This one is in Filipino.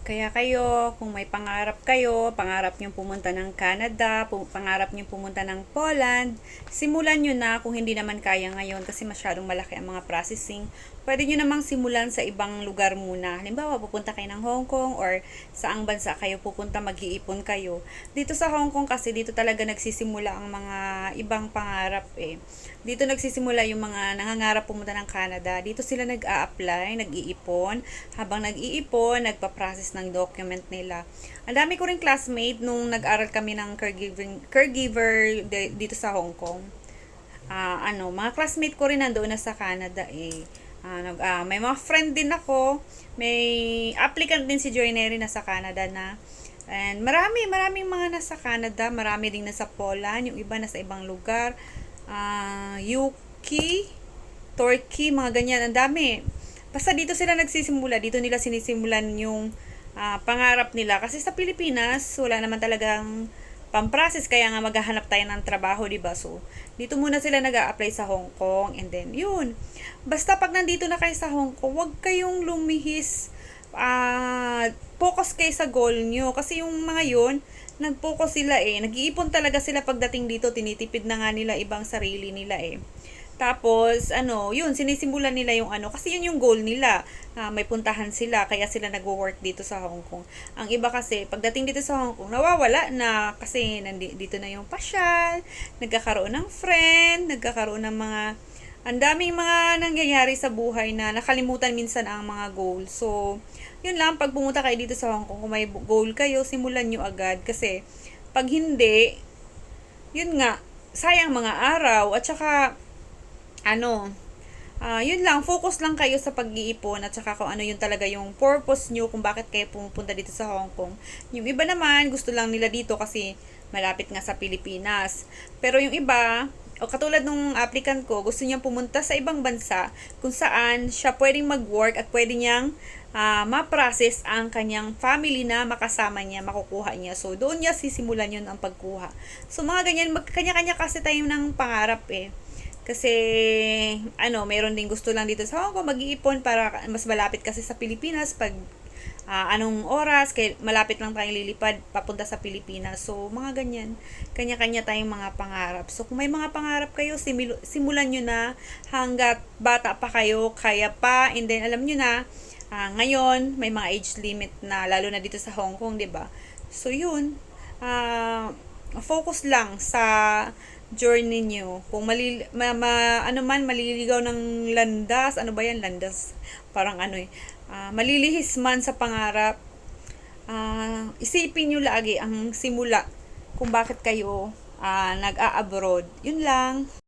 Kaya kayo, kung may pangarap kayo, pangarap nyo pumunta ng Canada, pangarap nyo pumunta ng Poland, simulan nyo na kung hindi naman kaya ngayon kasi masyadong malaki ang mga processing. Pwede nyo namang simulan sa ibang lugar muna. Halimbawa, pupunta kayo ng Hong Kong or saang bansa kayo pupunta, mag-iipon kayo. Dito sa Hong Kong kasi, dito talaga nagsisimula ang mga ibang pangarap eh. Dito nagsisimula yung mga nangangarap pumunta ng Canada. Dito sila nag-a-apply, nag-iipon. Habang nag-iipon, nagpa-process ng document nila. Ang dami ko rin classmate nung nag-aral kami ng caregiving, caregiver dito sa Hong Kong. Ah, ano, mga classmate ko rin nandoon na sa Canada eh. Ah, nag, ah, may mga friend din ako. May applicant din si Joynery na sa Canada na. And marami, maraming mga nasa Canada. Marami din nasa Poland. Yung iba nasa ibang lugar. Ah, UK, Turkey, mga ganyan. Ang dami. Basta dito sila nagsisimula. Dito nila sinisimulan yung ah, pangarap nila. Kasi sa Pilipinas, wala naman talagang pamprocess kaya nga maghahanap tayo ng trabaho, 'di ba? So, dito muna sila nag-a-apply sa Hong Kong and then 'yun. Basta pag nandito na kayo sa Hong Kong, huwag kayong lumihis. Ah, focus kayo sa goal nyo kasi yung mga 'yun, nag-focus sila eh. Nag-iipon talaga sila pagdating dito, tinitipid na nga nila ibang sarili nila eh. Tapos, ano, yun, sinisimulan nila yung ano, kasi yun yung goal nila. Ah, may puntahan sila, kaya sila nagwo-work dito sa Hong Kong. Ang iba kasi, pagdating dito sa Hong Kong, nawawala na kasi nandi, dito na yung pasyal, nagkakaroon ng friend, nagkakaroon ng mga, ang daming mga nangyayari sa buhay na nakalimutan minsan ang mga goal. So, yun lang, pag pumunta kayo dito sa Hong Kong, kung may goal kayo, simulan nyo agad. Kasi, pag hindi, yun nga, sayang mga araw, at saka, ano, ah yun lang, focus lang kayo sa pag-iipon at saka kung ano yun talaga yung purpose nyo kung bakit kayo pumupunta dito sa Hong Kong. Yung iba naman, gusto lang nila dito kasi malapit nga sa Pilipinas. Pero yung iba, o katulad nung applicant ko, gusto niyang pumunta sa ibang bansa kung saan siya pwedeng mag-work at pwede niyang ah, ma-process ang kanyang family na makasama niya, makukuha niya. So, doon niya sisimulan yun ang pagkuha. So, mga ganyan, magkanya-kanya kasi tayo ng pangarap eh. Kasi, ano, mayroon din gusto lang dito sa Hong Kong, mag-iipon para mas malapit kasi sa Pilipinas pag ah, anong oras, kay malapit lang tayong lilipad papunta sa Pilipinas. So, mga ganyan, kanya-kanya tayong mga pangarap. So, kung may mga pangarap kayo, simil- simulan nyo na hanggat bata pa kayo, kaya pa, and then alam nyo na, ah, ngayon, may mga age limit na, lalo na dito sa Hong Kong, 'di ba So, yun, ah, focus lang sa journey nyo. Kung mali, ma, ma- ano man, maliligaw ng landas, ano ba yan, landas? Parang ano eh, ah, malilihis man sa pangarap, ah, isipin nyo lagi ang simula kung bakit kayo ah, nag-a-abroad. Yun lang.